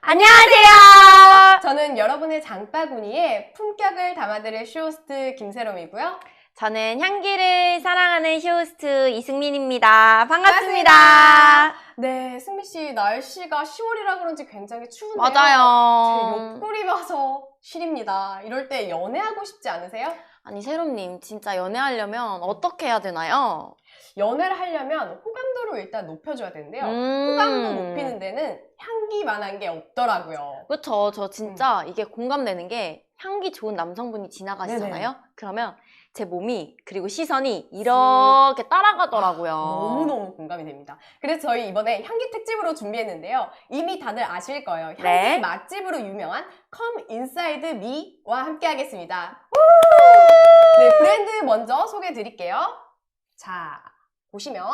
안녕하세요. 저는 여러분의 장바구니에 품격을 담아드릴 쇼호스트 김세롬이고요. 저는 향기를 사랑하는 쇼호스트 이승민입니다. 반갑습니다. 네, 승미 씨 날씨가 10월이라 그런지 굉장히 추운데요. 제 맞아요. 옆구리 봐서 시립니다. 이럴 때 연애하고 싶지 않으세요? 아니 세롬님 진짜 연애하려면 어떻게 해야 되나요? 연애를 하려면 호감도를 일단 높여줘야 되는데요. 음. 호감도 높이는 데는 향기만한 게 없더라고요. 그쵸. 저 진짜 이게 공감되는 게 향기 좋은 남성분이 지나가시잖아요. 그러면 제 몸이 그리고 시선이 이렇게 따라가더라고요. 너무너무 공감이 됩니다. 그래서 저희 이번에 향기 특집으로 준비했는데요. 이미 다들 아실 거예요. 향기 네. 맛집으로 유명한 Come Inside Me와 함께 하겠습니다. 네, 브랜드 먼저 소개해 드릴게요. 자, 보시면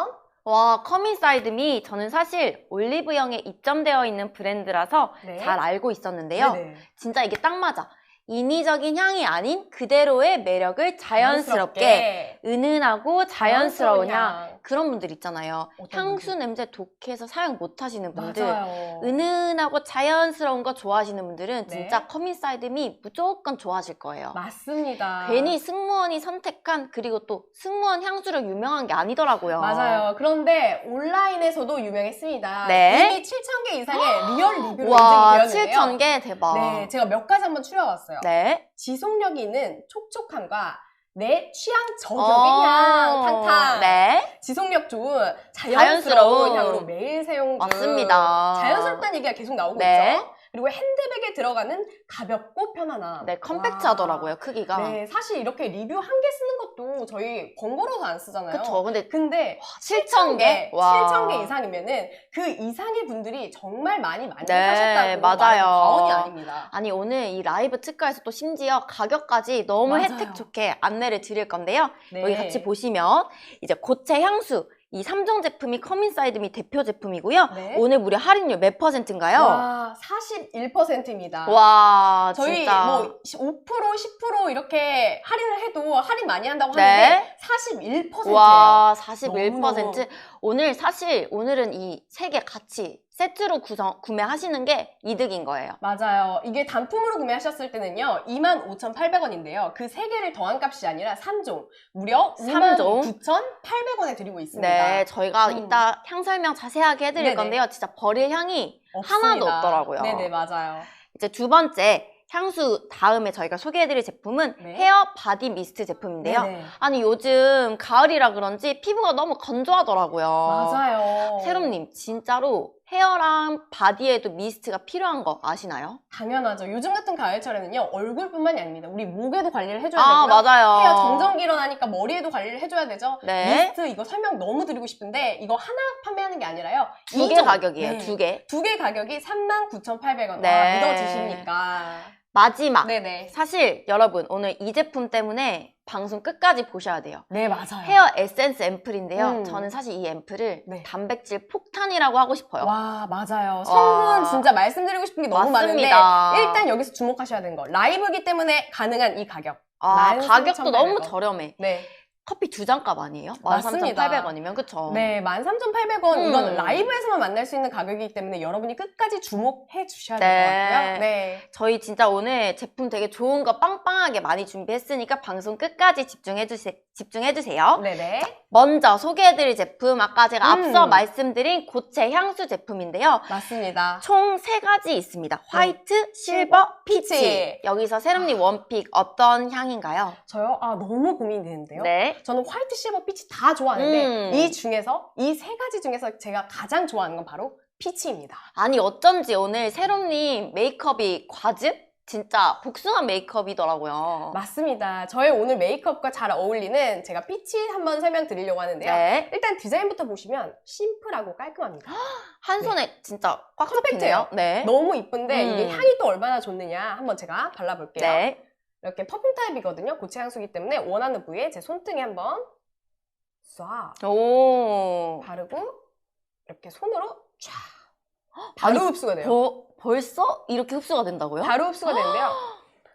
와, 커민사이드 미 저는 사실 올리브영에 입점되어 있는 브랜드라서 네. 잘 알고 있었는데요. 네네. 진짜 이게 딱 맞아. 인위적인 향이 아닌 그대로의 매력을 자연스럽게 은은하고 자연스러운 향 그런 분들 있잖아요. 향수 분들? 냄새 독해서 사용 못 하시는 분들 맞아요. 은은하고 자연스러운 거 좋아하시는 분들은 네. 진짜 커민사이드미 무조건 좋아하실 거예요. 맞습니다. 괜히 승무원이 선택한 그리고 또 승무원 향수로 유명한 게 아니더라고요. 맞아요. 그런데 온라인에서도 유명했습니다. 네. 이미 7,000개 이상의 리얼 리뷰로 와, 인증이 되었는데요. 7,000개 대박. 네, 제가 몇 가지 한번 추려왔어요. 네. 지속력이 있는 촉촉함과 내 취향 저격의 어, 향 탕탕 네. 지속력 좋은 자연스러운, 자연스러운. 향으로 매일 사용 중 맞습니다. 자연스럽다는 얘기가 계속 나오고 네. 있죠 그리고 핸드백에 들어가는 가볍고 편안함 네, 컴팩트하더라고요, 크기가. 와. 네 사실 이렇게 리뷰 한 개 쓰는 것도 저희 번거로워서 안 쓰잖아요 그쵸. 근데 근데 7,000개? 7,000개 이상이면은 그 이상의 분들이 정말 많이 네, 만족하셨다고 맞아요. 말해도 과언이 아닙니다 아니, 오늘 이 라이브 특가에서 또 심지어 가격까지 너무 맞아요. 혜택 좋게 안내를 드릴 건데요. 네. 여기 같이 보시면 이제 고체 향수 이 3종 제품이 커민사이드 미 대표 제품이고요. 네. 오늘 무려 할인율 몇 퍼센트인가요? 와, 41%입니다. 와, 저희 진짜. 뭐 5%, 10% 이렇게 할인을 해도 할인 많이 한다고 네. 하는데 41%예요. 와, 41%. 너무너무. 오늘 사실 오늘은 이 세 개 같이 세트로 구성, 구매하시는 게 이득인 거예요. 맞아요. 이게 단품으로 구매하셨을 때는요, 25,800원인데요. 그세 개를 더한 값이 아니라 3종, 무려 삼종. 59,800원에 드리고 있습니다. 네, 저희가 음. 이따 향 설명 자세하게 해드릴 네네. 건데요. 진짜 버릴 향이 없습니다. 하나도 없더라고요. 네네, 맞아요. 이제 두 번째 향수 다음에 저희가 소개해드릴 제품은 네. 헤어 바디 미스트 제품인데요. 네네. 아니 요즘 가을이라 그런지 피부가 너무 건조하더라고요. 맞아요. 세롬님 진짜로 헤어랑 바디에도 미스트가 필요한 거 아시나요? 당연하죠. 요즘 같은 가을철에는요, 얼굴뿐만이 아닙니다. 우리 목에도 관리를 해줘야 아 되고요. 맞아요. 헤어 정전기 일어나니까 머리에도 관리를 해줘야 되죠. 네. 미스트 이거 설명 너무 드리고 싶은데 이거 하나 판매하는 게 아니라요. 두 개. 가격이에요. 네. 두 개. 두 개 가격이 39,800원. 네. 아, 믿어지십니까? 마지막. 네네. 사실 여러분 오늘 이 제품 때문에 방송 끝까지 보셔야 돼요. 네, 맞아요. 헤어 에센스 앰플인데요. 음. 저는 사실 이 앰플을 네. 단백질 폭탄이라고 하고 싶어요. 와, 맞아요. 성분 와. 진짜 말씀드리고 싶은 게 너무 맞습니다. 많은데 일단 여기서 주목하셔야 되는 거. 라이브기 때문에 가능한 이 가격. 아, 13,800원. 가격도 너무 저렴해. 네. 커피 두 잔값 아니에요? 맞습니다. 13,800원이면 그쵸? 네, 13,800원. 음. 이건 라이브에서만 만날 수 있는 가격이기 때문에 여러분이 끝까지 주목해 주셔야 될 네. 것 같고요. 네. 저희 진짜 오늘 제품 되게 좋은 거 빵빵하게 많이 준비했으니까 방송 끝까지 집중해 주세, 집중해 주세요. 네네. 먼저 소개해드릴 제품, 아까 제가 음. 앞서 말씀드린 고체 향수 제품인데요. 맞습니다. 총 세 가지 있습니다. 화이트, 실버, 피치. 피치. 여기서 세럼님 원픽 어떤 향인가요? 저요? 아, 너무 고민이 되는데요. 네. 저는 화이트, 실버, 피치 다 좋아하는데 음. 이 중에서 이 세 가지 중에서 제가 가장 좋아하는 건 바로 피치입니다. 아니 어쩐지 오늘 세롬님 메이크업이 과즙? 진짜 복숭아 메이크업이더라고요. 맞습니다. 저의 오늘 메이크업과 잘 어울리는 제가 피치 한번 설명드리려고 하는데요. 네. 일단 디자인부터 보시면 심플하고 깔끔합니다. 한 손에 진짜 꽉 컴팩트해요. 네. 너무 이쁜데 음. 이게 향이 또 얼마나 좋느냐 한번 제가 발라볼게요. 네. 이렇게 퍼퓸 타입이거든요. 고체 향수기 때문에 원하는 부위에 제 손등에 한번 쏴 오. 바르고 이렇게 손으로 쫙 바로 아니, 흡수가 돼요. 버, 벌써 이렇게 흡수가 된다고요? 바로 흡수가 되는데요.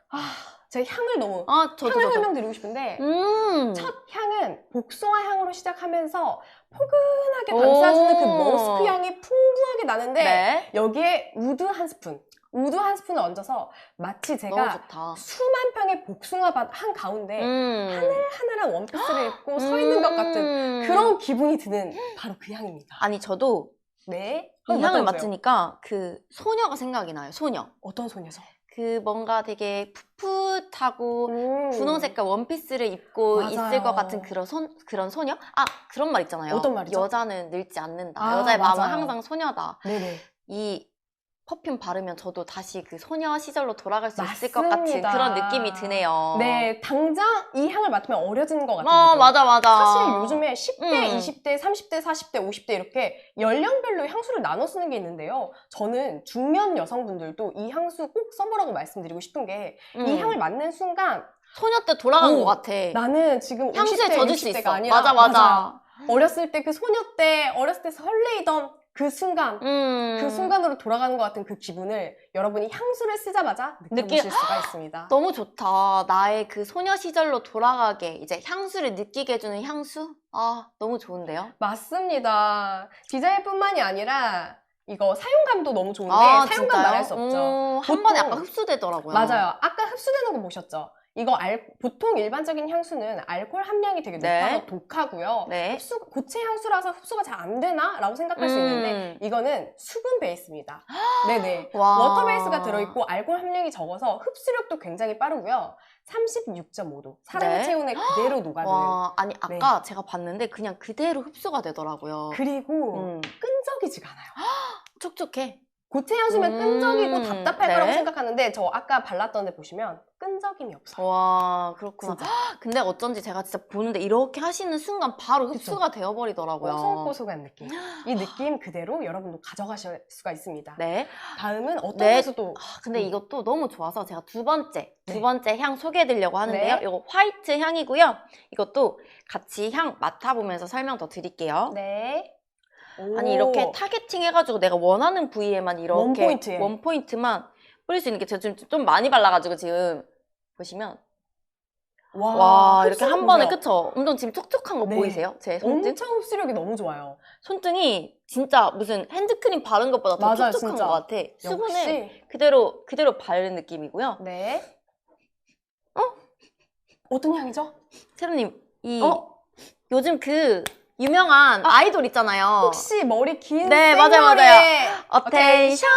아, 제 향을 너무 아, 저도 향을 저도. 설명드리고 싶은데 음. 첫 향은 복숭아 향으로 시작하면서 포근하게 감싸주는 그 오. 머스크 향이 풍부하게 나는데 네. 여기에 우드 한 스푼, 우드 한 스푼을 얹어서 마치 제가. 수만 평의 복숭아 밭 한 가운데 음. 하늘하늘한 원피스를 입고 서 있는 것 같은 음. 그런 기분이 드는 바로 그 향입니다. 아니, 저도 네. 이 한번 향을. 맡으니까 그 소녀가 생각이 나요, 소녀. 어떤 소녀죠? 그 뭔가 되게 풋풋하고 음. 분홍 색깔 원피스를 입고 맞아요. 있을 것 같은 그런 손, 그런 소녀? 아, 그런 말 있잖아요. 어떤 말이죠? 여자는 늙지 않는다. 아, 여자의 마음은 맞아요. 항상 소녀다. 네네. 이 퍼퓸 바르면 저도 다시 그 소녀 시절로 돌아갈 수 있을 것 맞습니다. 같은 그런 느낌이 드네요. 네, 당장 이 향을 맡으면 어려지는 것 같은 어. 맞아, 맞아. 사실 요즘에 10대, 음. 20대, 30대, 40대, 50대 이렇게 연령별로 향수를 나눠 쓰는 게 있는데요. 저는 중년 여성분들도 이 향수 꼭 써보라고 말씀드리고 싶은 게이 음. 향을 맡는 순간 소녀 때 돌아간 어, 것 같아. 나는 지금 향수에 50대, 젖을 수 60대가 있어. 아니라 맞아, 맞아. 어렸을 때 그 소녀 때 어렸을 때 설레이던 그 순간 음. 그 순간으로 돌아가는 것 같은 그 기분을 여러분이 향수를 쓰자마자 느껴보실 느끼- 수가 있습니다. 너무 좋다. 나의 그 소녀 시절로 돌아가게 이제 향수를 느끼게 해주는 향수? 아, 너무 좋은데요? 맞습니다. 디자인뿐만이 아니라 이거 사용감도 너무 좋은데 아, 사용감 진짜요? 말할 수 없죠. 음, 한 보통- 번에 약간 흡수되더라고요. 맞아요. 아까 흡수되는 거 보셨죠? 이거 알, 보통 일반적인 향수는 알코올 함량이 되게 네. 높아서 독하고요. 네. 흡수, 고체 향수라서 흡수가 잘 안 되나? 라고 생각할 수 있는데 음. 이거는 수분 베이스입니다. 네네. 와. 워터 베이스가 들어있고 알코올 함량이 적어서 흡수력도 굉장히 빠르고요. 36.5도. 사람의 네. 체온에 그대로 녹아드는. 와, 아니, 네. 아까 제가 봤는데 그냥 그대로 흡수가 되더라고요. 그리고 음, 끈적이지가 않아요. 촉촉해. 고체 향수면 음, 끈적이고 답답할 네. 거라고 생각하는데 저 아까 발랐던 데 보시면 끈적임이 없어요. 와, 그렇구나. 진짜. 근데 어쩐지 제가 진짜 보는데 이렇게 하시는 순간 바로. 흡수가 되어버리더라고요. 뽀송뽀송한 느낌. 이 느낌 그대로 여러분도 가져가실 수가 있습니다. 네. 다음은 어떤 네. 향수도 아, 근데 음. 이것도 너무 좋아서 제가 두 번째, 두 네. 번째 향 소개해드리려고 하는데요. 네. 이거 화이트 향이고요. 이것도 같이 향 맡아보면서 설명 더 드릴게요. 네. 아니 오. 이렇게 타겟팅 해가지고 내가 원하는 부위에만 이렇게 원 포인트에. 원 포인트만 뿌릴 수 있는 게 제가 지금 좀 많이 발라가지고 지금 보시면 와, 와 이렇게 흡수력 한 번에. 그쵸? 엄청 지금 촉촉한 거 네. 보이세요? 제 손등? 엄청 흡수력이 너무 좋아요. 손등이 진짜 무슨 핸드크림 바른 것보다 더 맞아요, 촉촉한 진짜. 것 같아. 수분을 역시 그대로 그대로 바른 느낌이고요. 네. 어? 어떤 향이죠? 세로님 이 어? 요즘 그 유명한 아, 이돌 있잖아요. 혹시 머리 긴 네, 맞아요, 생머리에 어텐션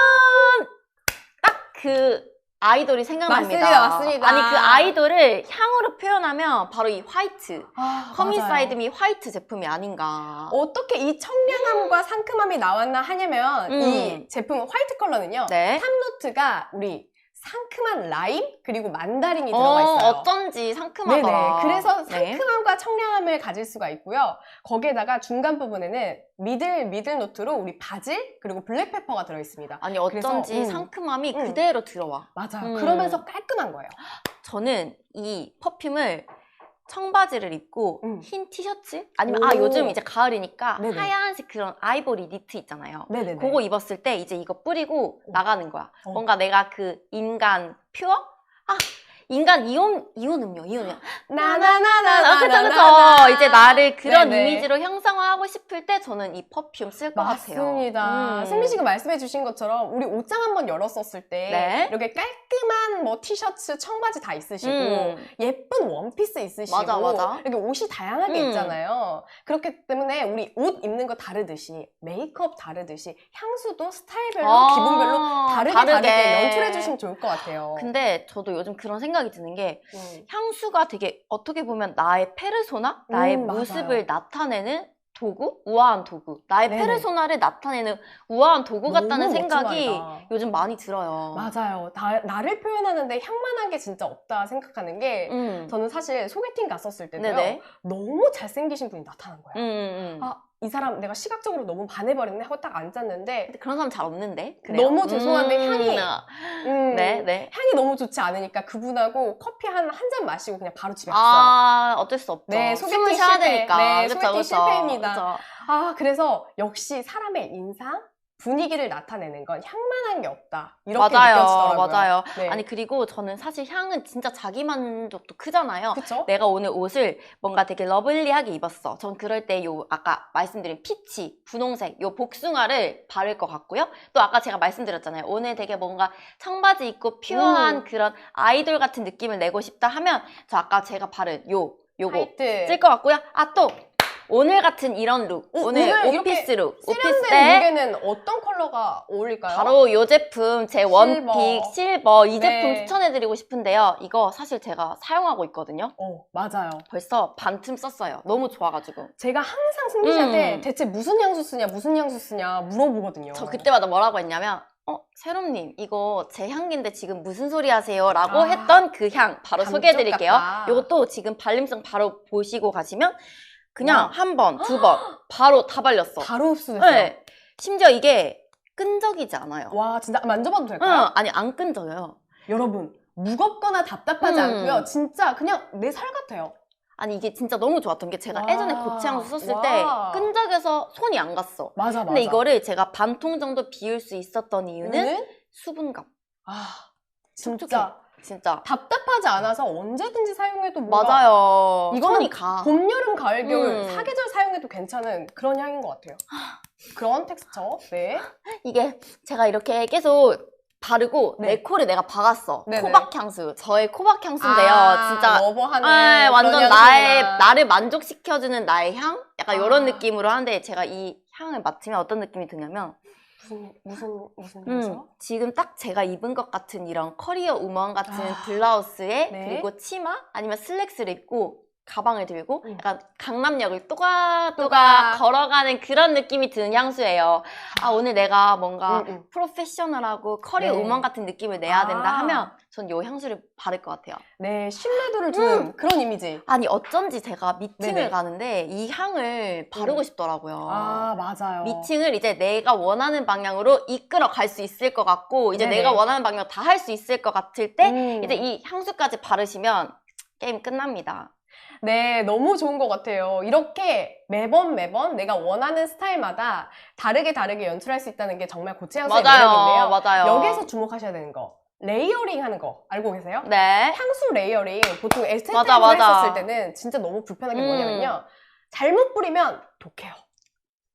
딱 그 아이돌이 생각납니다. 맞습니다, 맞습니다. 아니 그 아이돌을 향으로 표현하면 바로 이 화이트 아, 커미사이드 맞아요. 미 화이트 제품이 아닌가. 어떻게 이 청량함과 상큼함이 나왔나 하냐면 음. 이 제품 화이트 컬러는요. 네. 탑노트가 우리 상큼한 라임 그리고 만다린이 들어가 어, 있어요. 어쩐지 상큼하더라. 네네. 그래서 네. 상큼함과 청량함을 가질 수가 있고요. 거기에다가 중간 부분에는 미들 미들 노트로 우리 바질 그리고 블랙페퍼가 들어 있습니다. 아니 어쩐지 그래서, 음. 상큼함이 음. 그대로 들어와. 맞아 요. 음. 그러면서 깔끔한 거예요. 저는 이 퍼퓸을 청바지를 입고 음. 흰 티셔츠 아니면 아 오. 요즘 이제 가을이니까 네네. 하얀색 그런 아이보리 니트 있잖아요. 네네네. 그거 입었을 때 이제 이거 뿌리고 어. 나가는 거야. 어. 뭔가 내가 그 인간 퓨어? 아 인간 이온 이온 음료 이온 음료. 나나나나나. 아, 그쵸 그쵸. 이제 나를 그런 네네. 이미지로 형상화하고 싶을 때 저는 이 퍼퓸 쓸 것 같아요. 맞습니다. 음. 승민 씨가 말씀해 주신 것처럼 우리 옷장 한번 열었었을 때 네. 이렇게 깔끔한 뭐 티셔츠, 청바지 다 있으시고 음. 예쁜 원피스 있으시고 맞아, 맞아. 이렇게 옷이 다양하게 음. 있잖아요. 그렇기 때문에 우리 옷 입는 거 다르듯이 메이크업 다르듯이 향수도 스타일별로 아, 기분별로 다르게 다르게 연출해 주시면 좋을 것 같아요. 근데 저도 요즘 그런 생각 이 드는 게 음. 향수가 되게 어떻게 보면 나의 페르소나, 나의 음. 모습을 나타내는 도구, 우아한 도구, 나의 네네. 페르소나를 나타내는 우아한 도구 같다는 생각이 말이다. 요즘 많이 들어요. 맞아요. 다- 나를 표현하는데 향만한 게 진짜 없다 생각하는 게 음. 저는 사실 소개팅 갔었을 때도요. 네네. 너무 잘생기신 분이 나타난 거예요. 음, 음, 음. 아, 이 사람 내가 시각적으로 너무 반해버렸네 하고 딱 앉았는데 근데 그런 사람 잘 없는데. 그래요? 너무 죄송한데 향이- 아, 음, 네, 네. 향이 너무 좋지 않으니까 그분하고 커피 한 한 잔 마시고 그냥 바로 집에 갔어요. 아, 어쩔 수 없죠. 네, 소개팅 실패. 되니까. 네, 그쵸, 소개팅 그쵸. 실패입니다. 그쵸. 아, 그래서 역시 사람의 인상, 분위기를 나타내는 건 향만한 게 없다. 이렇게 맞아요. 느껴지더라고요. 맞아요. 네. 아니 그리고 저는 사실 향은 진짜 자기 만족도 크잖아요. 그쵸? 내가 오늘 옷을 뭔가 되게 러블리하게 입었어. 전 그럴 때 요 아까 말씀드린 피치, 분홍색, 요 복숭아를 바를 것 같고요. 또 아까 제가 말씀드렸잖아요. 오늘 되게 뭔가 청바지 입고 퓨어한 음. 그런 아이돌 같은 느낌을 내고 싶다 하면 저 아까 제가 바른 요 요거 화이트. 쓸 것 같고요. 아 또 오늘 같은 이런 룩, 어, 오늘, 오늘 이렇게 오피스 룩, 오피스 때 무게는 어떤 컬러가 어울릴까요? 바로 요 제품 제 원픽 실버 이 제품 네. 추천해드리고 싶은데요. 이거 사실 제가 사용하고 있거든요. 어, 맞아요. 벌써 반틈 썼어요. 너무 좋아가지고. 제가 항상 승리 씨한테 음. 대체 무슨 향수 쓰냐, 무슨 향수 쓰냐 물어보거든요. 저 그때마다 뭐라고 했냐면 어 세롬님 이거 제 향기인데 지금 무슨 소리 하세요? 라고 아, 했던 그 향 바로 소개해드릴게요. 이것도 지금 발림성 바로 보시고 가시면 그냥 와. 한 번, 두 번 바로 다 발렸어. 바로 흡수됐어요. 네. 심지어 이게 끈적이지 않아요. 와, 진짜 만져봐도 응, 될까요? 아니 안 끈적여요. 여러분, 무겁거나 답답하지 음. 않고요. 진짜 그냥 내 살 같아요. 아니 이게 진짜 너무 좋았던 게 제가 와. 예전에 고체향수 썼을 와. 때 끈적여서 손이 안 갔어. 맞아, 맞아. 근데 이거를 제가 반 통 정도 비울 수 있었던 이유는 수분감. 아. 진짜 진짜. 답답하지 않아서 언제든지 사용해도 뭔가 맞아요. 이거는 손이 가. 봄, 여름, 가을, 겨울 음. 사계절 사용해도 괜찮은 그런 향인 것 같아요. 그런 텍스처. 네. 이게 제가 이렇게 계속 바르고 네. 내 코를 내가 박았어. 네네. 코박 향수. 저의 코박 향수인데요. 아, 진짜 러버하는 아, 그런 완전 향수구나. 나의 나를 만족시켜주는 나의 향? 약간 아. 이런 느낌으로 하는데 제가 이 향을 맡으면 어떤 느낌이 드냐면 무슨 무슨 무슨 음? 지금 딱 제가 입은 것 같은 이런 커리어 우먼 같은 아. 블라우스에 네. 그리고 치마 아니면 슬랙스를 입고 가방을 들고 음. 약간 강남역을 또가또가 또가. 걸어가는 그런 느낌이 드는 향수예요. 아 오늘 내가 뭔가 음, 음. 프로페셔널하고 커리어 네. 우먼 같은 느낌을 내야 된다 아. 하면 전이 향수를 바를 것 같아요. 네, 신뢰도를 주는 그런 이미지. 아니 어쩐지 제가 미팅을 네네. 가는데 이 향을 바르고 음. 싶더라고요. 아, 맞아요. 미팅을 이제 내가 원하는 방향으로 이끌어 갈 수 있을 것 같고 이제 네네. 내가 원하는 방향 다 할 수 있을 것 같을 때 음. 이제 이 향수까지 바르시면 게임 끝납니다. 네, 너무 좋은 것 같아요. 이렇게 매번 매번 내가 원하는 스타일마다 다르게 다르게 연출할 수 있다는 게 정말 고체 향수의 매력인데요. 맞아요. 여기서 주목하셔야 되는 거. 레이어링 하는 거 알고 계세요? 네. 향수 레이어링 보통 맞아. 했었을 때는 진짜 너무 불편한 게 음. 뭐냐면요. 잘못 뿌리면 독해요.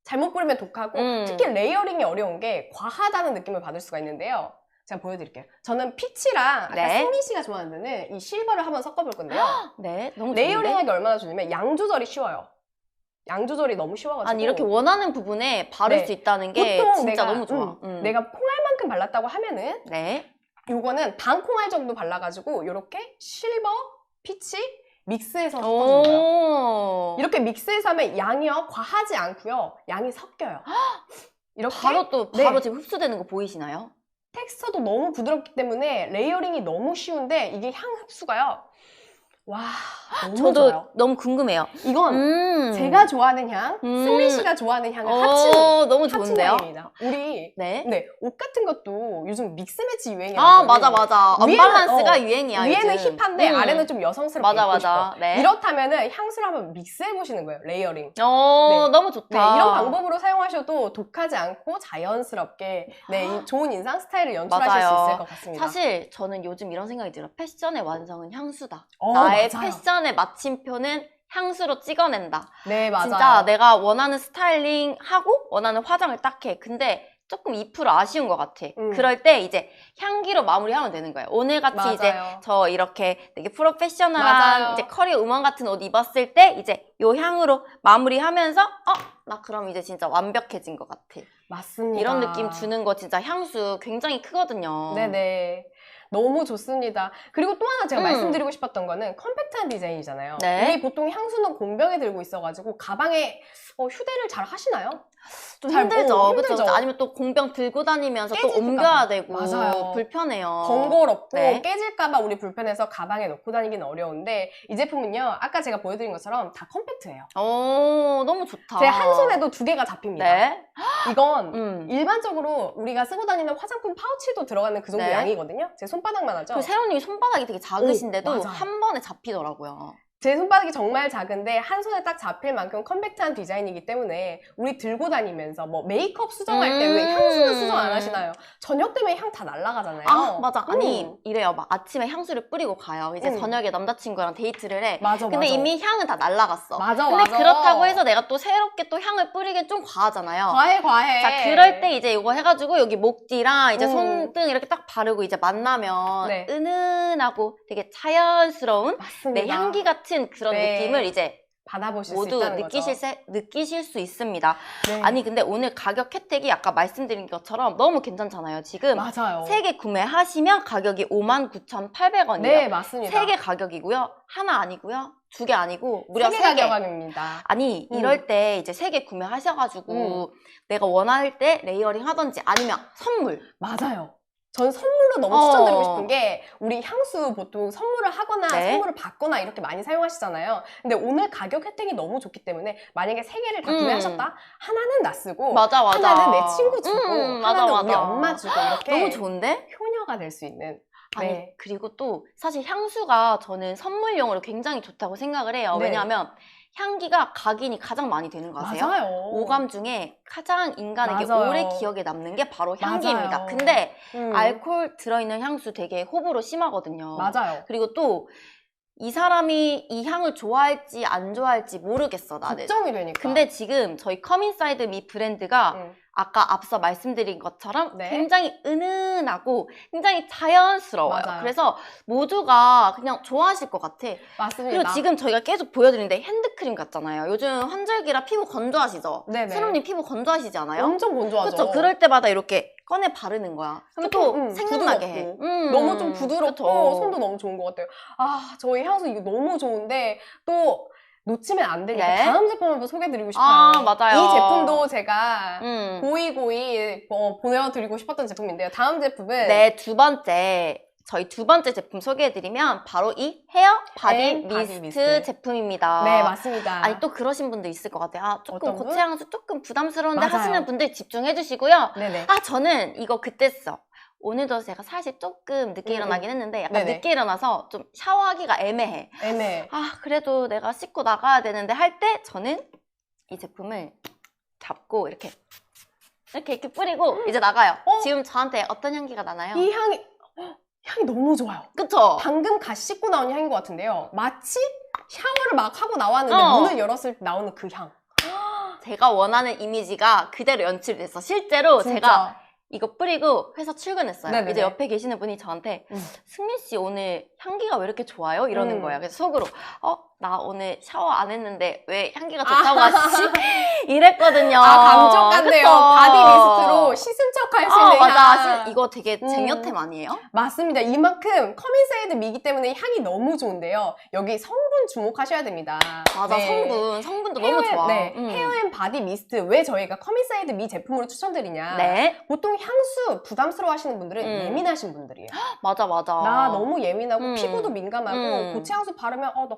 잘못 뿌리면 독하고 음. 특히 레이어링이 어려운 게 과하다는 느낌을 받을 수가 있는데요. 제가 보여드릴게요. 저는 피치랑 아까 네. 승민 씨가 좋아하는 데는 이 실버를 한번 섞어볼 건데요. 네. 너무 레이어링 좋은데? 하기 얼마나 좋냐면 양 조절이 쉬워요. 양 조절이 너무 쉬워가지고 아니 이렇게 원하는 부분에 바를 네. 수 있다는 게 진짜 내가, 너무 좋아. 음, 음. 내가 콩알만큼 발랐다고 하면은 네. 요거는 반 콩알 정도 발라가지고 이렇게 실버, 피치 믹스해서 섞어주는 거예요. 오. 이렇게 믹스해서 하면 양이요 과하지 않고요 양이 섞여요. 이렇게 바로 또 네. 바로 지금 흡수되는 거 보이시나요? 텍스처도 너무 부드럽기 때문에 레이어링이 너무 쉬운데 이게 향 흡수가요. 와 너무 저도 좋아요. 너무 궁금해요. 이건 음. 제가 좋아하는 향, 음. 승민 씨가 좋아하는 향을 오, 합친 너무 좋은데요? 향입니다. 우리 네. 네, 옷 같은 것도 요즘 믹스 매치 유행이라서 아 맞아 맞아. 위에는, 언밸런스가 어, 유행이야. 위에는 요즘. 힙한데 음. 아래는 좀 여성스럽게 맞아 입고 맞아. 싶어. 네. 이렇다면은 향수를 한번 믹스해 보시는 거예요. 레이어링. 어 네. 너무 네, 좋다. 이런 방법으로 사용하셔도 독하지 않고 자연스럽게 네, 이 좋은 인상 스타일을 연출하실 맞아요. 수 있을 것 같습니다. 사실 저는 요즘 이런 생각이 들어. 패션의 완성은 향수다. 어, 나의 맞아요. 패션의 마침표는 향수로 찍어낸다. 네, 맞아요. 진짜 내가 원하는 스타일링 하고 원하는 화장을 딱 해. 근데 조금 2% 아쉬운 것 같아. 음. 그럴 때 이제 향기로 마무리하면 되는 거예요. 오늘 같이 이제 맞아요. 저 이렇게 되게 프로페셔널한 맞아요. 이제 커리어 우먼 같은 옷 입었을 때 이제 요 향으로 마무리하면서 어? 나 그럼 이제 진짜 완벽해진 것 같아. 맞습니다. 이런 느낌 주는 거 진짜 향수 굉장히 크거든요. 네네. 너무 좋습니다. 그리고 또 하나 제가 음. 말씀드리고 싶었던 거는 컴팩트한 디자인이잖아요. 네. 우리 보통 향수는 공병에 들고 있어가지고 가방에 어, 휴대를 잘 하시나요? 좀 잘- 힘들죠. 어, 그쵸? 힘들죠. 아니면 또 공병 들고 다니면서 또 깨질까 옮겨야 봐. 되고 맞아요. 불편해요. 번거롭고 네. 깨질까봐 우리 불편해서 가방에 넣고 다니기는 어려운데 이 제품은요 아까 제가 보여드린 것처럼 다 컴팩트해요. 오, 너무 좋다. 제 한 손에도 두 개가 잡힙니다. 네. 이건 음. 일반적으로 우리가 쓰고 다니는 화장품 파우치도 들어가는 그 정도 네. 양이거든요. 제 손바닥만 하죠. 그 세로님이 손바닥이 되게 작으신데도 오, 맞아요. 한 번에 잡히더라고요. 제 손바닥이 정말 작은데 한 손에 딱 잡힐 만큼 컴팩트한 디자인이기 때문에 우리 들고 다니면서 뭐 메이크업 수정할 때왜 음. 향수는 수정 안 하시나요? 저녁 되면 향다 날아가잖아요. 아 맞아 아니 음. 이래요 막 아침에 향수를 뿌리고 가요 이제 음. 저녁에 남자친구랑 데이트를 해 맞아 근데 맞아. 이미 향은 다 날라갔어 맞아 근데 맞아. 그렇다고 해서 내가 또 새롭게 또 향을 뿌리긴 좀 과하잖아요 과해 과해. 자 그럴 때 이제 이거 해가지고 여기 목 뒤랑 이제 음. 손등 이렇게 딱 바르고 이제 만나면 네. 은은하고 되게 자연스러운 맞습니다. 내 향기 같은 그런 네. 느낌을 이제 받아보실 수 모두 있다는 느끼실, 거죠. 세, 느끼실 수 있습니다. 네. 아니 근데 오늘 가격 혜택이 아까 말씀드린 것처럼 너무 괜찮잖아요. 지금 맞아요. 세 개 구매하시면 가격이 59,800원이에요. 네 맞습니다. 세 개 가격이고요. 하나 아니고요. 두 개 아니고 무려 세개 세 개. 가격입니다. 아니 음. 이럴 때 이제 세 개 구매하셔가지고 내가 원할 때 레이어링 하던지 아니면 선물 맞아요. 전 선물로 너무 어. 추천드리고 싶은 게 우리 향수 보통 선물을 하거나 네. 선물을 받거나 이렇게 많이 사용하시잖아요. 근데 오늘 가격 혜택이 너무 좋기 때문에 만약에 세 개를 다 음. 구매하셨다 하나는 나 쓰고 맞아 맞아 하나는 내 친구 주고 음, 하나는 맞아, 우리 맞아. 엄마 주고 이렇게 너무 좋은데? 효녀가 될 수 있는 아니 네. 그리고 또 사실 향수가 저는 선물용으로 굉장히 좋다고 생각을 해요. 네. 왜냐하면 향기가 각인이 가장 많이 되는 거 아세요? 맞아요. 오감 중에 가장 인간에게 맞아요. 오래 기억에 남는 게 바로 향기입니다. 맞아요. 근데 음. 알코올 들어있는 향수 되게 호불호 심하거든요. 맞아요. 그리고 또 이 사람이 이 향을 좋아할지 안 좋아할지 모르겠어 나는. 걱정이 되니까. 근데 지금 저희 컴인사이드 미 브랜드가 음. 아까 앞서 말씀드린 것처럼 네. 굉장히 은은하고 굉장히 자연스러워요. 맞아요. 그래서 모두가 그냥 좋아하실 것 같아. 맞습니다. 그리고 지금 저희가 계속 보여드리는데 핸드크림 같잖아요. 요즘 환절기라 피부 건조하시죠? 네네. 세롬님 피부 건조하시지 않아요? 엄청 건조하죠. 그렇죠. 그럴 때마다 이렇게 꺼내 바르는 거야. 그럼 또 음, 생각나게 해. 음, 너무 좀 부드럽고 그쵸. 손도 너무 좋은 것 같아요. 아, 저희 향수 이거 너무 좋은데 또 놓치면 안 되니까 네. 다음 제품 한번 소개해드리고 싶어요. 아, 맞아요. 이 제품도 제가 음. 고이 고이 어, 보내드리고 싶었던 제품인데요. 다음 제품은 네, 두 번째. 저희 두 번째 제품 소개해드리면 바로 이 헤어 바디 앤 바디 미스트, 미스트. 제품입니다. 네, 맞습니다. 아니 또 그러신 분도 있을 것 같아요. 아 조금? 고체 향수 조금 부담스러운데 맞아요. 하시는 분들 집중해 주시고요. 네네. 아 저는 이거 그때 써. 오늘도 제가 사실 조금 늦게 음, 일어나긴 했는데 약간 네네. 늦게 일어나서 좀 샤워하기가 애매해. 애매. 아 그래도 내가 씻고 나가야 되는데 할 때 저는 이 제품을 잡고 이렇게 이렇게 이렇게 뿌리고 이제 나가요. 어? 지금 저한테 어떤 향기가 나나요? 이 향이 헉, 향이 너무 좋아요. 그쵸? 방금 갓 씻고 나온 향인 것 같은데요. 마치 샤워를 막 하고 나왔는데 어. 문을 열었을 때 나오는 그 향. 제가 원하는 이미지가 그대로 연출됐어. 실제로 진짜. 제가 이거 뿌리고 회사 출근했어요. 네네네. 이제 옆에 계시는 분이 저한테 음. 승민 씨 오늘 향기가 왜 이렇게 좋아요? 이러는 음. 거예요. 그래서 속으로 어나 오늘 샤워 안 했는데 왜 향기가 아. 좋다고 하시지? 이랬거든요. 아, 감쪽 같네요. 그쵸? 바디 미스트로 씻은 척 할수 어, 있는 맞아. 향. 실- 이거 되게 음. 쟁여템 아니에요? 맞습니다. 이만큼 커민사이드 미기 때문에 향이 너무 좋은데요. 여기 성분 주목하셔야 됩니다. 맞아. 네. 성분. 성분도 너무 헤어앤- 좋아. 네, 음. 헤어앤 바디 미스트 왜 저희가 커민사이드 미 제품으로 추천드리냐? 네. 보통 향수 부담스러워 하시는 분들은 음. 예민하신 분들이에요. 맞아, 맞아. 나 너무 예민하고 음. 피부도 민감하고 음. 고체 향수 바르면 어, 나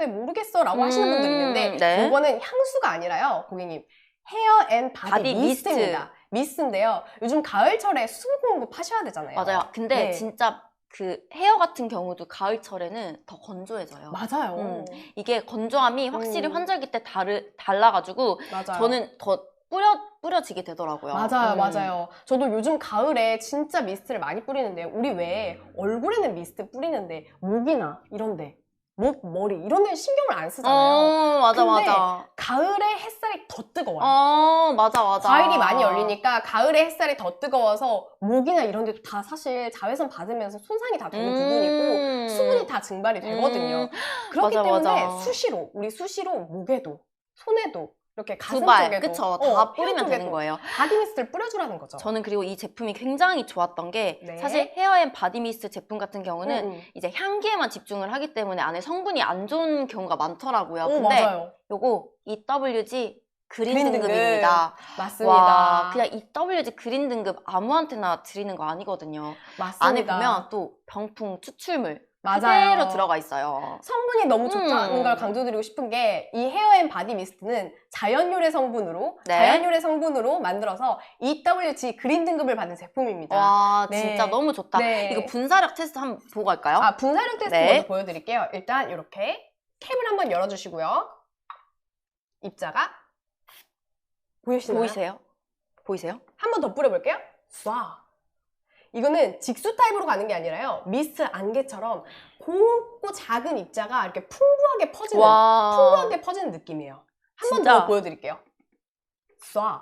걱정돼 모르겠어 라고 하시는 음, 분들이 있는데 네. 이거는 향수가 아니라요 고객님 헤어 앤 바디, 바디 미스트입니다 미스트 인데요 요즘 가을철에 수분 공급 하셔야 되잖아요 맞아요. 근데 네. 진짜 그 헤어 같은 경우도 가을철에는 더 건조해져요. 맞아요 음. 이게 건조함이 확실히 음. 환절기 때 다르, 달라가지고 맞아요 저는 더 뿌려, 뿌려지게 되더라고요. 맞아요, 음. 맞아요. 저도 요즘 가을에 진짜 미스트를 많이 뿌리는데요. 우리 왜 얼굴에는 미스트 뿌리는데 목이나 이런데 목, 머리 이런 데 신경을 안 쓰잖아요. 어, 맞아, 근데 맞아. 가을에 햇살이 더 뜨거워요. 어, 맞아, 맞아. 과일이 많이 열리니까 가을에 햇살이 더 뜨거워서 목이나 이런 데도 다 사실 자외선 받으면서 손상이 다 되는 부분이고 음. 수분이 다 증발이 되거든요. 음. 그렇기 맞아, 때문에 맞아. 수시로 우리 수시로 목에도 손에도 이렇게 가슴 두발, 쪽에도 그쵸. 어, 다혀 뿌리면 쪽에도 되는 거예요. 바디 미스트를 뿌려주라는 거죠. 저는 그리고 이 제품이 굉장히 좋았던 게 네. 사실 헤어앤 바디 미스트 제품 같은 경우는 음, 음. 이제 향기에만 집중을 하기 때문에 안에 성분이 안 좋은 경우가 많더라고요. 오, 근데 맞아요. 요거 EWG 그린, 그린 등급입니다. 맞습니다. 와, 그냥 EWG 그린 등급 아무한테나 드리는 거 아니거든요. 맞습니다. 안에 보면 또 병풍 추출물 맞아요. 그대로 들어가 있어요. 성분이 너무 좋다는 음. 걸 강조드리고 싶은 게 이 헤어앤 바디 미스트는 자연 유래 성분으로 네. 자연 유래 성분으로 만들어서 EWG 그린 등급을 받은 제품입니다. 와, 네. 진짜 너무 좋다. 네. 이거 분사력 테스트 한번 보고 갈까요? 아 분사력 테스트 네. 먼저 보여드릴게요. 일단 이렇게 캡을 한번 열어주시고요. 입자가 보이시나요? 보이세요? 보이세요? 한 번 더 뿌려볼게요. 쏴. 이거는 직수 타입으로 가는 게 아니라요. 미스트 안개처럼 곱고 작은 입자가 이렇게 풍부하게 퍼지는 와. 풍부하게 퍼지는 느낌이에요. 한번 진짜. 더 보여드릴게요. 쏴.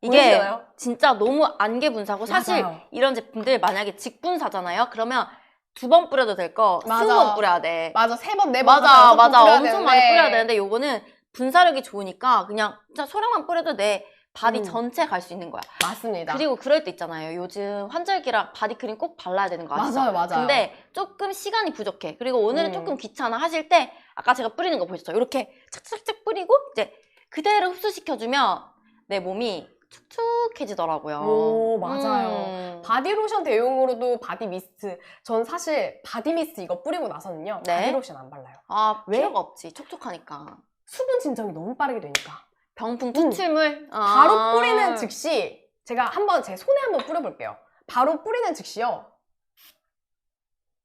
이게 보이시나요? 진짜 너무 안개 분사고 사실 맞아요. 이런 제품들 만약에 직분사잖아요. 그러면 두 번 뿌려도 될 거 맞아. 스무 번 뿌려야 돼. 맞아 세 번 네 번 맞아, 맞아. 엄청. 많이 뿌려야 되는데 요거는 분사력이 좋으니까 그냥 진짜 소량만 뿌려도 내 바디 음. 전체 갈 수 있는 거야. 맞습니다. 그리고 그럴 때 있잖아요. 요즘 환절기랑 바디 크림 꼭 발라야 되는 거 아시죠? 맞아요, 맞아요. 근데 조금 시간이 부족해. 그리고 오늘은 음. 조금 귀찮아 하실 때 아까 제가 뿌리는 거 보셨죠? 이렇게 착착착 뿌리고 이제 그대로 흡수시켜주면 내 몸이 축축해지더라고요. 오, 맞아요. 음. 바디로션 대용으로도 바디 미스트. 전 사실 바디 미스트 이거 뿌리고 나서는요. 네. 바디로션 안 발라요. 아, 왜? 필요가 없지. 촉촉하니까. 수분 진정이 너무 빠르게 되니까. 병풍 추출물. 아. 바로 뿌리는 즉시 제가 한번 제 손에 한번 뿌려볼게요. 바로 뿌리는 즉시요.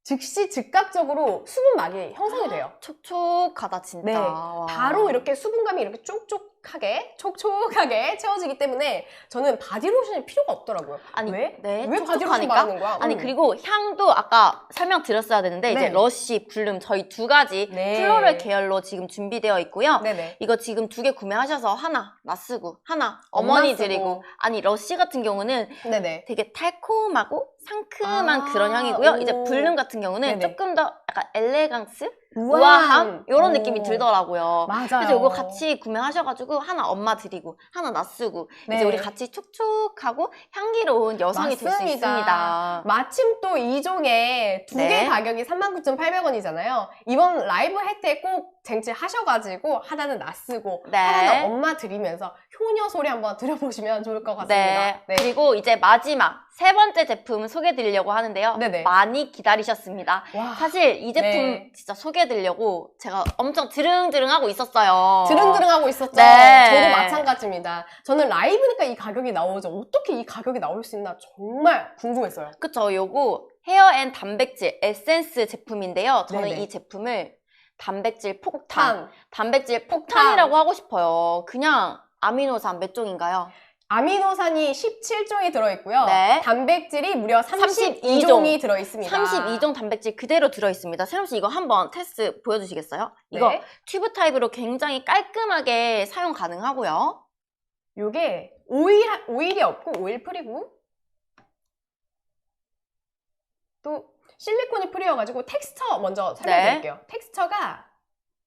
즉시 즉각적으로 수분막이 형성이 돼요. 촉촉하다 진짜. 네. 와. 바로 이렇게 수분감이 이렇게 쪽쪽 하게 촉촉하게 채워지기 때문에 저는 바디로션이 필요가 없더라고요. 아니, 왜? 네, 왜 바디로션? 바르는 거야? 아니 음. 그리고 향도 아까 설명드렸어야 되는데 이제 네. 러쉬, 블룸 저희 두 가지 네. 플로럴 계열로 지금 준비되어 있고요. 네네. 이거 지금 두 개 구매하셔서 하나 나 쓰고 하나 어머니. 드리고 아니 러쉬 같은 경우는 네네. 되게 달콤하고 상큼한 아, 그런 향이고요. 오. 이제 블룸 같은 경우는 네네. 조금 더 약간 엘레강스, 우아함. 우아함 이런 오. 느낌이 들더라고요. 맞아요. 그래서 이거 같이 구매하셔가지고 하나 엄마 드리고 하나 나 쓰고 네. 이제 우리 같이 촉촉하고 향기로운 여성이 될 수. 있습니다. 마침 또 이종에 두개 네. 가격이 39,800원이잖아요. 이번 라이브 혜택 꼭 쟁취하셔가지고 하나는 나 쓰고 네. 하나는 엄마 드리면서 효녀 소리 한번 들어보시면 좋을 것 같습니다. 네. 그리고 이제 마지막 세 번째 제품 소개드리려고 하는데요. 네네. 많이 기다리셨습니다. 와, 사실 이 제품 네. 진짜 소개해드리려고 제가 엄청 드릉드릉하고 있었어요. 드릉드릉하고 있었죠. 네. 저도 마찬가지입니다. 저는 라이브니까 이 가격이 나오죠. 어떻게 이 가격이 나올 수 있나 정말 궁금했어요. 그쵸. 요거 헤어 앤 단백질 에센스 제품인데요. 저는 네네. 이 제품을 단백질 폭탄, 탄. 단백질 폭탄이라고 하고 싶어요. 그냥 아미노산 몇 종인가요? 아미노산이 17종이 들어있고요. 네. 단백질이 무려 32 32종 이 들어있습니다. 32종 단백질 그대로 들어있습니다. 세롬 씨 이거 한번 테스트 보여주시겠어요? 이거 네. 튜브 타입으로 굉장히 깔끔하게 사용 가능하고요. 요게 오일, 오일이 없고 오일 프리고 또 실리콘이 프리여가지고 텍스처 먼저 설명드릴게요. 텍스처가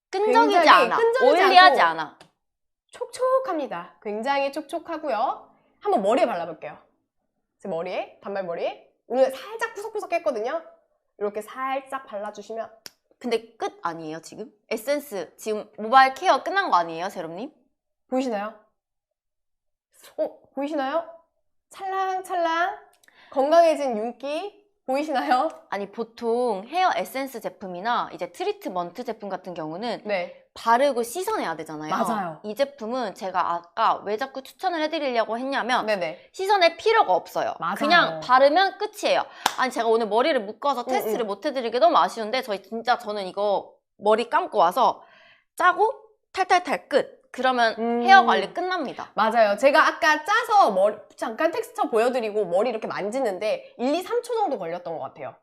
끈적이지 않아. 끈적이지 오일리하지 않아. 촉촉합니다. 굉장히 촉촉하고요. 한번 머리에 발라볼게요. 제 머리에, 단발머리에 오늘 살짝 푸석푸석 했거든요. 이렇게 살짝 발라주시면 근데 끝 아니에요 지금? 에센스 지금 모바일 케어 끝난 거 아니에요 세롬님? 보이시나요? 어, 보이시나요? 찰랑찰랑 건강해진 윤기 보이시나요? 아니 보통 헤어 에센스 제품이나 이제 트리트먼트 제품 같은 경우는 네. 바르고 씻어내야 되잖아요. 맞아요. 이 제품은 제가 아까 왜 자꾸 추천을 해드리려고 했냐면 네네. 씻어낼 필요가 없어요. 맞아요. 그냥 바르면 끝이에요. 아니 제가 오늘 머리를 묶어서 응, 테스트를 응. 못 해드리기 너무 아쉬운데 저희 진짜 저는 이거 머리 감고 와서 짜고 탈탈탈 끝. 그러면 음. 헤어 관리 끝납니다. 맞아요. 제가 아까 짜서 머리, 잠깐 텍스처 보여드리고 머리 이렇게 만지는데 1, 2, 3초 정도 걸렸던 것 같아요.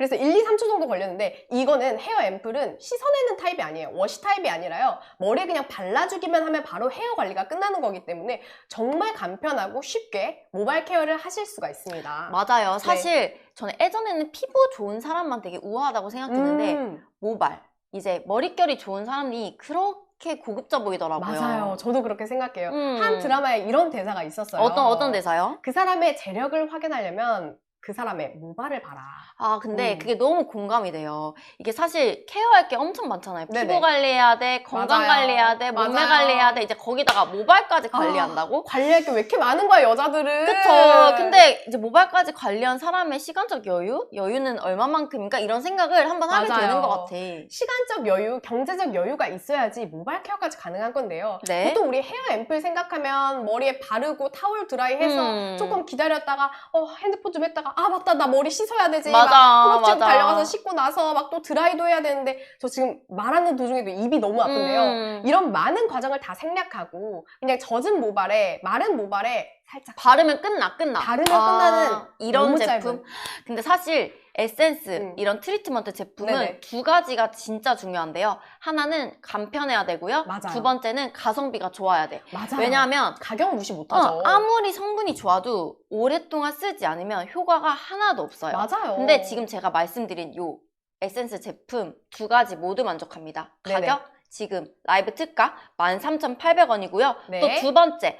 그래서 1, 2, 3초 정도 걸렸는데 이거는 헤어 앰플은 씻어내는 타입이 아니에요. 워시 타입이 아니라요. 머리에 그냥 발라주기만 하면 바로 헤어 관리가 끝나는 거기 때문에 정말 간편하고 쉽게 모발 케어를 하실 수가 있습니다. 맞아요. 네. 사실 저는 예전에는 피부 좋은 사람만 되게 우아하다고 생각했는데 음, 모발 이제 머릿결이 좋은 사람이 그렇게 고급져 보이더라고요. 맞아요. 저도 그렇게 생각해요. 음. 한 드라마에 이런 대사가 있었어요. 어떤 어떤 대사요? 그 사람의 재력을 확인하려면 그 사람의 모발을 봐라. 아 근데 음. 그게 너무 공감이 돼요. 이게 사실 케어할 게 엄청 많잖아요. 피부 네네. 관리해야 돼, 건강 맞아요. 관리해야 돼, 몸매 맞아요. 관리해야 돼. 이제 거기다가 모발까지 아. 관리한다고? 관리할 게 왜 이렇게 많은 거야, 여자들은. 그쵸. 근데 이제 모발까지 관리한 사람의 시간적 여유? 여유는 얼마만큼인가? 이런 생각을 한번 하게 맞아요. 되는 것 같아. 시간적 여유, 경제적 여유가 있어야지 모발 케어까지 가능한 건데요. 네. 보통 우리 헤어 앰플 생각하면 머리에 바르고 타올 드라이 해서 음. 조금 기다렸다가 어, 핸드폰 좀 했다가 하다가 아 맞다 나 머리 씻어야 되지 맞아, 막 허벅지 맞아. 달려가서 씻고 나서 막 또 드라이도 해야 되는데 저 지금 말하는 도중에도 입이 너무 아픈데요. 음. 이런 많은 과정을 다 생략하고 그냥 젖은 모발에 마른 모발에 살짝 바르면 끝나 끝나 바르면 끝나는 이런 제품 짧은. 근데 사실 에센스 음. 이런 트리트먼트 제품은 네네. 두 가지가 진짜 중요한데요 하나는 간편해야 되고요 맞아요. 두 번째는 가성비가 좋아야 돼 맞아요. 왜냐하면 가격을 무시 못하죠. 어, 아무리 성분이 좋아도 오랫동안 쓰지 않으면 효과가 하나도 없어요 맞아요. 근데 지금 제가 말씀드린 요 에센스 제품 두 가지 모두 만족합니다. 네네. 가격 지금 라이브 특가 13,800원이고요. 네. 또두 번째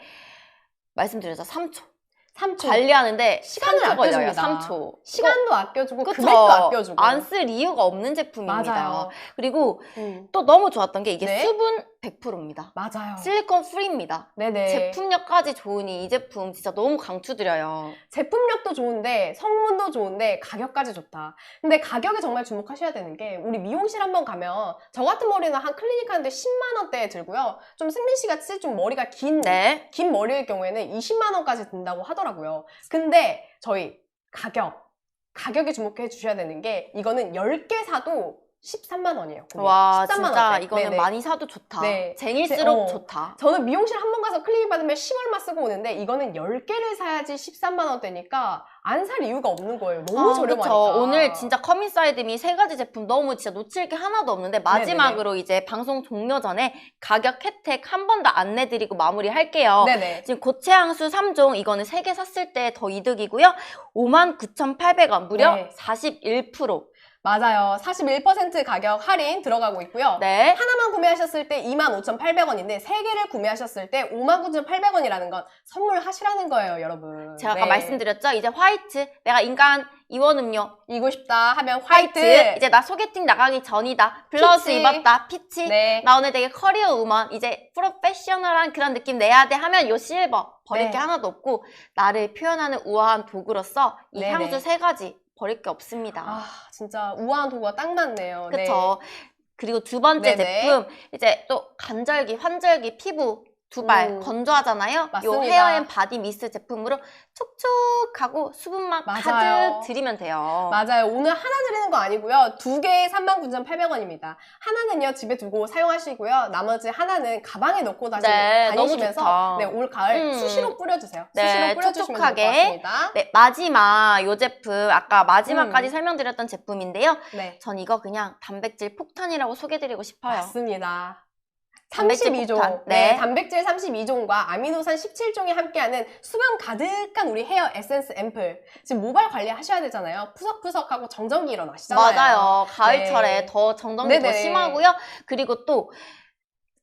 말씀드렸죠. 3초. 3초 관리하는데 시간을 3초 걸려요. 아껴줍니다. 3초. 시간도 아껴주고 그쵸. 금액도 아껴주고 안 쓸 이유가 없는 제품입니다. 맞아요. 그리고 음. 또 너무 좋았던 게 이게 네. 수분 100%입니다. 맞아요. 실리콘 프리입니다. 네네. 제품력까지 좋으니 이 제품 진짜 너무 강추드려요. 제품력도 좋은데 성분도 좋은데 가격까지 좋다. 근데 가격에 정말 주목하셔야 되는 게 우리 미용실 한번 가면 저 같은 머리는 한 클리닉 하는데 10만 원대에 들고요. 좀 승민 씨 같이 좀 머리가 긴, 네. 긴 머리일 경우에는 20만 원까지 든다고 하더라고요. 근데 저희 가격 가격에 주목해 주셔야 되는 게 이거는 10개 사도 13만 원이에요. 와 13만 진짜 원대. 이거는 네네. 많이 사도 좋다. 네. 쟁일수록 어. 좋다. 저는 미용실 한 번 가서 클리닉 받으면 10얼마 쓰고 오는데 이거는 10개를 사야지 13만 원대니까 안 살 이유가 없는 거예요. 너무 아, 저렴하니까. 그쵸. 오늘 진짜 커민사이드미 세 가지 제품 너무 진짜 놓칠 게 하나도 없는데 마지막으로 이제 방송 종료 전에 가격 혜택 한 번 더 안내드리고 마무리할게요. 네네. 지금 고체 향수 3종 이거는 3개 샀을 때 더 이득이고요. 59,800원 무려 네. 41%. 맞아요. 41% 가격 할인 들어가고 있고요. 네. 하나만 구매하셨을 때 25,800원인데 세 개를 구매하셨을 때 59,800원이라는 건 선물하시라는 거예요, 여러분. 제가 아까 네. 말씀드렸죠. 이제 화이트. 내가 인간 이원 음료 이고 싶다 하면 화이트. 화이트. 이제 나 소개팅 나가기 전이다. 블라우스 피치. 입었다. 피치. 네. 나 오늘 되게 커리어 우먼 이제 프로페셔널한 그런 느낌 내야 돼 하면 요 실버 버릴 네. 게 하나도 없고 나를 표현하는 우아한 도구로서 이 네네. 향수 세 가지 버릴 게 없습니다. 아, 진짜 우아한 도구가 딱 맞네요. 네. 그쵸? 그리고 두 번째 네네. 제품 이제 또 간절기, 환절기 피부 두발 음. 건조하잖아요. 요 맞습니다. 헤어앤 바디 미스트 제품으로 촉촉하고 수분만 맞아요. 가득 드리면 돼요. 맞아요. 오늘 하나 드리는 거 아니고요. 두 개에 39,800원입니다. 하나는요, 집에 두고 사용하시고요. 나머지 하나는 가방에 넣고 다시 네, 다니시면서. 네, 올 가을 음. 수시로 뿌려주세요. 네, 수시로 뿌려주시면 될 촉촉하게. 것 같습니다. 네, 마지막 요 제품 아까 마지막까지 음. 설명드렸던 제품인데요. 네. 전 이거 그냥 단백질 폭탄이라고 소개드리고 싶어요. 맞습니다. 단백질 32종. 폭탄. 네. 네. 단백질 32종과 아미노산 17종이 함께하는 수분 가득한 우리 헤어 에센스 앰플. 지금 모발 관리하셔야 되잖아요. 푸석푸석하고 정전기 일어나시잖아요. 맞아요. 가을철에 네. 더 정전기 더 네네. 심하고요. 그리고 또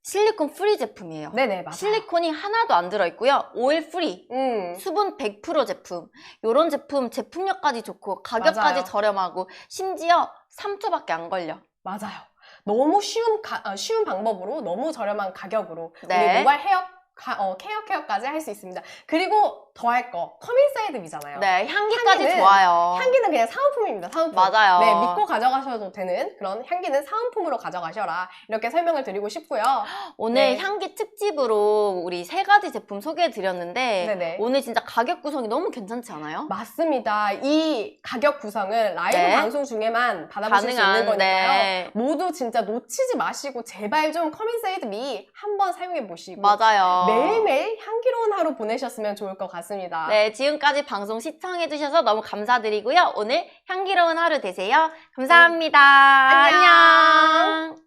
실리콘 프리 제품이에요. 네네, 맞아요. 실리콘이 하나도 안 들어있고요. 오일 프리. 음. 수분 100% 제품. 요런 제품 제품력까지 좋고 가격까지 맞아요. 저렴하고 심지어 3초밖에 안 걸려. 맞아요. 너무 쉬운 가- 어, 쉬운 방법으로 너무 저렴한 가격으로 네. 우리 모발 헤어 가- 어, 케어 케어까지 할 수 있습니다. 그리고 더할 거 커밍사이드이잖아요. 네, 향기까지 향기는- 좋아요. 향기는 그냥 사은품입니다. 사은품. 맞아요. 네, 믿고 가져가셔도 되는 그런 향기는 사은품으로 가져가셔라. 이렇게 설명을 드리고 싶고요. 오늘 네. 향기 특집으로 우리 세 가지 제품 소개해 드렸는데 네네. 오늘 진짜 가격 구성이 너무 괜찮지 않아요? 맞습니다. 이 가격 구성을 라이브 네. 방송 중에만 받아보실 수 있는 가능한 거니까요. 네. 모두 진짜 놓치지 마시고 제발 좀 커밍사이드 미 한번 사용해 보시고 맞아요. 매일매일 향기로운 하루 보내셨으면 좋을 것 같습니다. 네, 지금까지 방송 시청해주셔서 너무 감사드리고요. 오늘 향기로운 하루 되세요. 감사합니다. 안녕. 안녕.